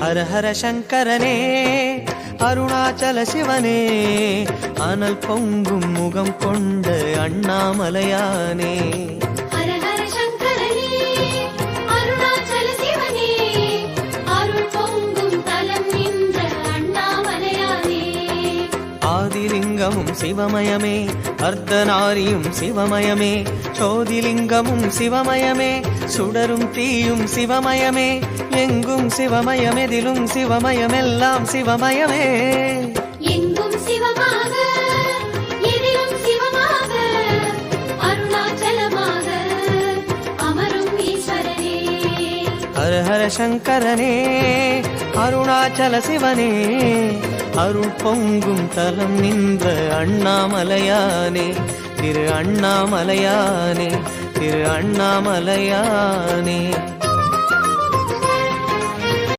ஹர ஹர சங்கரனே அருணாச்சல சிவனே அனல் பொங்கும் முகம் கொண்ட அண்ணாமலையானே. ஆதிலிங்கமும் சிவமயமே அர்த்தநாரியும் சிவமயமே சோதிலிங்கமும் சிவமயமே சுடரும் தீயும் சிவமயமே எங்கும் சிவமயமெதிலும் சிவமயமெல்லாம் சிவமயமே. எங்கும் சிவமாக ஹர ஹர சங்கரனே அருணாச்சல சிவனே. அருள் பொங்கும் தலம் நின்ற அண்ணாமலையானே திரு அண்ணாமலையானே திரு அண்ணாமலையானே.